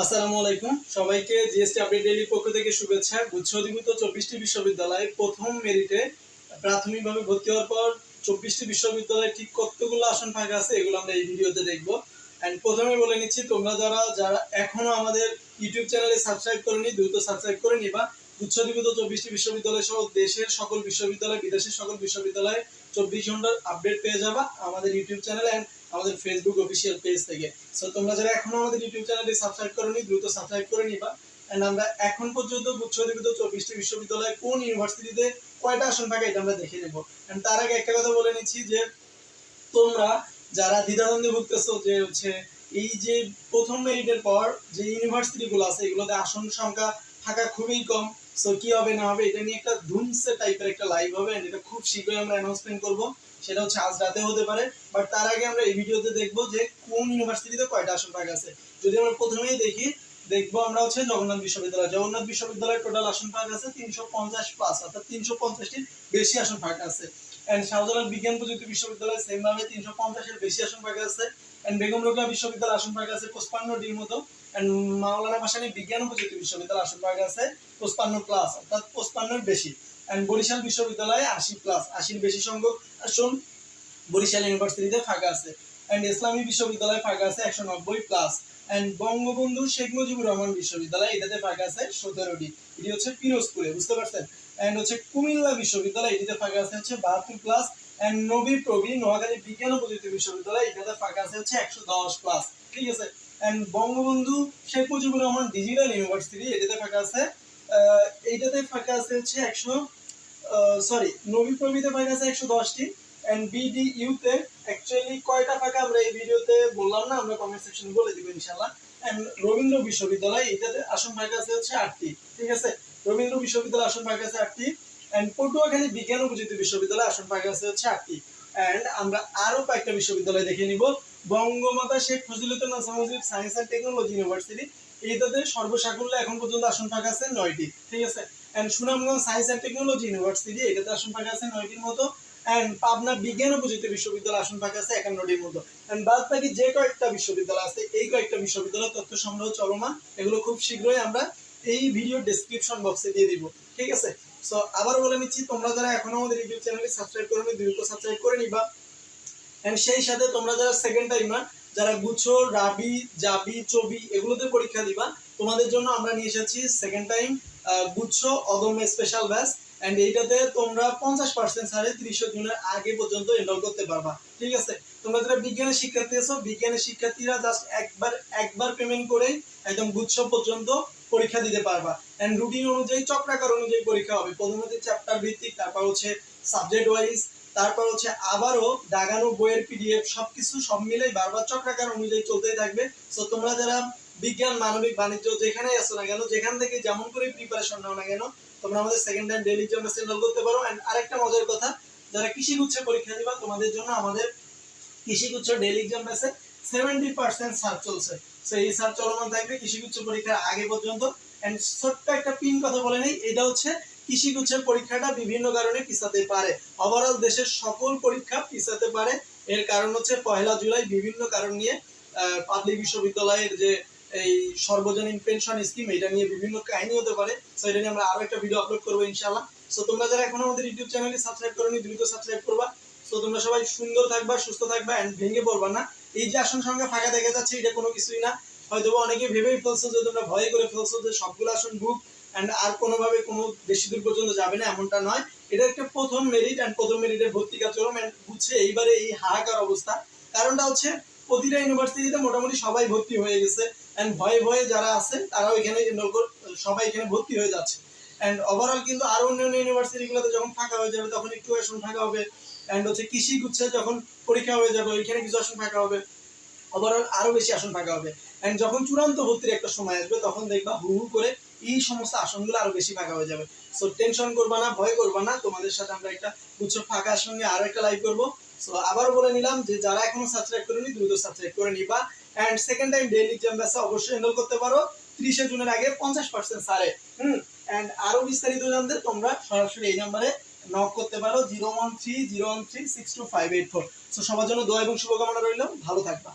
আসসালামু আলাইকুম। সবাইকে জিএসটি আপডেট পক্ষ থেকে শুভেচ্ছা। গুচ্ছ অধিভূত চব্বিশটি বিশ্ববিদ্যালয়ে প্রথম মেরিটে প্রাথমিকভাবে ভর্তি হওয়ার পর চব্বিশটি বিশ্ববিদ্যালয়ে ঠিক কতগুলো আসন ফাঁকা আছে এগুলো আমরা এই ভিডিওতে অ্যান্ড প্রথমে বলে নিচ্ছি, তোমরা যারা যারা এখনও আমাদের ইউটিউব চ্যানেলে সাবস্ক্রাইব করনি, দ্রুত সাবস্ক্রাইব করে নিবা। অধিভূত চব্বিশটি বিশ্ববিদ্যালয় সহ দেশের সকল বিশ্ববিদ্যালয়, বিদেশের সকল বিশ্ববিদ্যালয়ে চব্বিশ ঘণ্টার আপডেট পেয়ে যাবা আমাদের ইউটিউব চ্যানেলে। অ্যান্ড আমাদের ফেসবুক অফিসিয়াল পেজ থেকে। সো তোমরা যারা এখনও আমাদের ইউটিউব চ্যানেলটি সাবস্ক্রাইব করনি, দ্রুত সাবস্ক্রাইব করে নিবা। এন্ড আমরা এখন পর্যন্ত গুচ্ছ অধিভূত চব্বিশটি বিশ্ববিদ্যালয়ে কোন ইউনিভার্সিটিতে কয়টা আসন থাকে এটা আমরা দেখে নেব। এন্ড তার আগে একটা কথা বলে নিচ্ছি যে, তোমরা যারা দ্বিধাদ্বন্দ্বে ভুগতেছো যে হচ্ছে এই যে প্রথম মেরিটের পর যে ইউনিভার্সিটি গুলো আছে, এগুলোতে আসন সংখ্যা থাকা খুবই কম। সো কি হবে না হবে, এটা নিয়ে একটা ধুমসে টাইপের একটা লাইভ হবে and এটা খুব শীঘ্রই আমরা অ্যানাউন্সমেন্ট করব। সেটা হচ্ছে আজ রাতে হতে পারে বাট তার আগে আমরা এই ভিডিওতে দেখব যে কোন ইউনিভার্সিটিতে কয়টা আসন ভাগ আছে। যদি আমরা প্রথমেই দেখি, দেখব আমরা হচ্ছে জগন্নাথ বিশ্ববিদ্যালয়। জগন্নাথ বিশ্ববিদ্যালয়ের টোটাল আসন ভাগ আছে তিনশো পঞ্চাশ প্লাস অর্থাৎ তিনশো পঞ্চাশটির বেশি আসন ভাগ আছে। এন্ড শাহজালাল বিজ্ঞান প্রযুক্তি বিশ্ববিদ্যালয় সেম ভাবে তিনশো পঞ্চাশের বেশি আসন ভাগ আছে। এন্ড বেগম রোকেয়া বিশ্ববিদ্যালয় আসন ভাগ আছে পঁচপান্নটির মতো। এন্ড মাওলানা ভাসানী বিজ্ঞান ও প্রযুক্তি বিশ্ববিদ্যালয় আসন ভাগ আছে পঁচপান্ন প্লাস অর্থাৎ পঁচপান্নর বেশি। এন্ড বরিশাল বিশ্ববিদ্যালয়ে আশি প্লাস আশির বেশি সংখ্যক। আসন বরিশাল ইউনিভার্সিটিতে ফাঁকা আছে। এন্ড ইসলামী বিশ্ববিদ্যালয়ে ফাঁকা আছে একশো নব্বই প্লাস এন্ড বঙ্গবন্ধু শেখ মুজিবুর রহমান বিশ্ববিদ্যালয় এটাতে ফাঁকা আছে সতেরোটি। এটি হচ্ছে পিরোজপুরে, বুঝতে পারছেন? এন্ড হচ্ছে কুমিল্লা বিশ্ববিদ্যালয় এটিতে ফাঁকা আছে হচ্ছে বাহাত্তর প্লাস নবী প্রবী নোয়াখালী বিজ্ঞান ও প্রযুক্তি বিশ্ববিদ্যালয় এটাতে ফাঁকা আছে হচ্ছে একশো দশ ঠিক আছে? বঙ্গবন্ধু শেখ মুজিবুর রহমান ডিজিটাল ইউনিভার্সিটি এটাতে ফাঁকা আছে এইটাতে ফাঁকা আছে হচ্ছে একশো সরি নবী প্রবীতে ফাঁকা আছে একশো দশটি অ্যাকচুয়ালি কয়টা ফাঁকা আমরা এই ভিডিওতে বললাম না, আমরা কমেন্ট সেকশনে বলে দিব ইনশাআল্লাহ। এন্ড রবীন্দ্র বিশ্ববিদ্যালয় এটাতে আসন ফাঁকা আছে হচ্ছে আটটি, ঠিক আছে? রবীন্দ্র বিশ্ববিদ্যালয় আসন ফাঁকা আছে আটটি এন্ড পটুয়াখালী বিজ্ঞান বিশ্ববিদ্যালয় আসন আছে হচ্ছে আটটি। এন্ড আমরা আরও কয়েকটা বিশ্ববিদ্যালয় দেখে নিব। Bangamata Sheikh science and technology university. এইটাতে সর্বসাকুল্য এখন পর্যন্ত আসন ফাঁকা আছে নয়টি, ঠিক আছে? And Sunamganj science and technology university এটাতে আসন ফাঁকা আছে নয়টির মতো। এন্ড পাবনা বিজ্ঞান ও প্রযুক্তি বিশ্ববিদ্যালয় আসন ফাঁকা আছে একান্নটির মতো। এন্ড বাদ বাকি যে কয়েকটা বিশ্ববিদ্যালয় আছে, এই কয়েকটা বিশ্ববিদ্যালয় তথ্য সংগ্রহ চলমান, এগুলো খুব শীঘ্রই আমরা এই ভিডিও ডেসক্রিপশন বক্সে দিয়ে দিব, ঠিক আছে? সো আবার বলে নিচ্ছি, তোমরা যারা এখনও আমাদের ইউটিউব চ্যানেলটি সাবস্ক্রাইব করোনি, দ্রুত সাবস্ক্রাইব করে নিবা। এন্ড সেই সাথে তোমরা যারা সেকেন্ড টাইমার যারা গুছো রাবি, জাবি, চবি এগুলোতে পরীক্ষা দিবা, তোমাদের জন্য আমরা নিয়ে এসেছি সেকেন্ড টাইম গুচ্ছ অদম্য স্পেশাল ব্যাচ এন্ড এইটাতে তোমরা পঞ্চাশ পার্সেন্ট ছাড়ে ত্রিশ জুনের আগে পর্যন্ত এনরোল করতে পারবা। ঠিক আছে? তোমরা যারা বিজ্ঞানের শিক্ষার্থী আছো বিজ্ঞানের শিক্ষার্থীরা জাস্ট একবার একবার পেমেন্ট করে একদম গুচ্ছ পর্যন্ত পরীক্ষা দিতে পারবা। এন্ড রুটিন অনুযায়ী, চক্রাকার অনুযায়ী পরীক্ষা হবে। প্রথমত চ্যাপ্টার ভিত্তিক, তারপর হচ্ছে সাবজেক্ট ওয়াইজ তারপর হচ্ছে আবারও দাগানো বইয়ের পিডিএফ সবকিছু সব মিলেই বারবার চক্রাকার অনুযায়ী চলতেই থাকবে। সো তোমরা যারা বিজ্ঞান, মানবিক, বাণিজ্য যেখানেই আসো না কেন, যেখান থেকে যেমন করে প্রিপারেশন নাও না কেন, তোমরা আমাদের সেকেন্ড টাইম ডেইলি এক্সামে সেন্ডল করতে পারো। এন্ড আরেকটা মজার কথা, যারা কৃষি গুচ্ছে পরীক্ষা দিবা, তোমাদের জন্য আমাদের কৃষি গুচ্ছ ডেইলি এক্সাম ব্যাচে সেভেন্টি পার্সেন্ট সার চলছে। সো এই সার চলমান থাকবে কৃষি গুচ্ছ পরীক্ষার আগে পর্যন্ত। এন্ড ছোট্ট একটা পিন কথা বলে নেই, এটা হচ্ছে কৃষি গুচ্ছের পরীক্ষাটা বিভিন্ন কারণে পিছাতে পারে। ওভারঅল দেশের সকল পরীক্ষা পিছাতে পারে। এর কারণ হচ্ছে পয়লা জুলাই বিভিন্ন কারণ নিয়ে পাবলিক বিশ্ববিদ্যালয়ের যে এই সর্বজনীন পেনশন স্কিম এটা নিয়ে বিভিন্ন কাহিনী হতে পারে। সো এটা নিয়ে আমরা একটা ভিডিও আপলোড করব ইনশাআল্লাহ। সো তোমরা যারা এখন আমাদের ইউটিউব চ্যানেলটি সাবস্ক্রাইব করোনি, দ্রুত সাবস্ক্রাইব করবা। সো তোমরা সবাই সুন্দর থাকবা, সুস্থ থাকবা এন্ড ভেঙে পড়বা না। এই যে আসন সংখ্যা ফাঁকা দেখা যাচ্ছে, এটা কোনো কিছুই না। হয়তো অনেকে ভেবেই ফেলছো যে তোমরা ভয় করে ফেলছো যে সবগুলো আসন বুক এন্ড আর কোনোভাবে কোনো বেশি দূর পর্যন্ত যাবে না, এমনটা নয়। এটা একটা প্রথম মেরিট এন্ড প্রথম মেরিটের ভর্তি কার্যক্রম এন্ড বুঝছে এইবারে এই হাহাকার অবস্থা। কারণটা হচ্ছে প্রতিটা ইউনিভার্সিটিতে মোটামুটি সবাই ভর্তি হয়ে গেছে এন্ড ভয়ে ভয়ে যারা আছে, তারাও এখানে সবাই এখানে ভর্তি হয়ে যাচ্ছে। এন্ড ওভারঅল কিন্তু আরও অন্যান্য ইউনিভার্সিটিগুলোতে যখন ফাঁকা হয়ে যাবে, তখন একটু আসন ফাঁকা হবে। এন্ড হচ্ছে কৃষি গুচ্ছে যখন পরীক্ষা হয়ে যাবে, ওইখানে কিছু আসন ফাঁকা হবে। ওভারঅল আরও বেশি আসন ফাঁকা হবে। এন্ড যখন চূড়ান্ত ভর্তির একটা সময় আসবে, তখন দেখবা হু হু করে এই সমস্ত আসনগুলো আরও বেশি ফাঁকা হয়ে যাবে। সো টেনশন করবা না, ভয় করবা না, তোমাদের সাথে আমরা একটা গুচ্ছ ফাঁকা নিয়ে আরও একটা লাইভ করব। সো আবারও বলে নিলাম যে যারা এখনও সাবস্ক্রাইব করেনি, দ্রুত সাবস্ক্রাইব করে নিবা। And second time daily exam ব্যাচে অবশ্যই এনরোল করতে পারো। ত্রিশে জুনের আগে পঞ্চাশ পার্সেন্ট সারে, হুম? এন্ড আরও বিস্তারিত জানতে তোমরা সরাসরি এই নাম্বারে নক করতে পারো zero one three zero one three six two five eight four so সবার জন্য দোয়া এবং শুভকামনা রইল। ভালো থাকবা।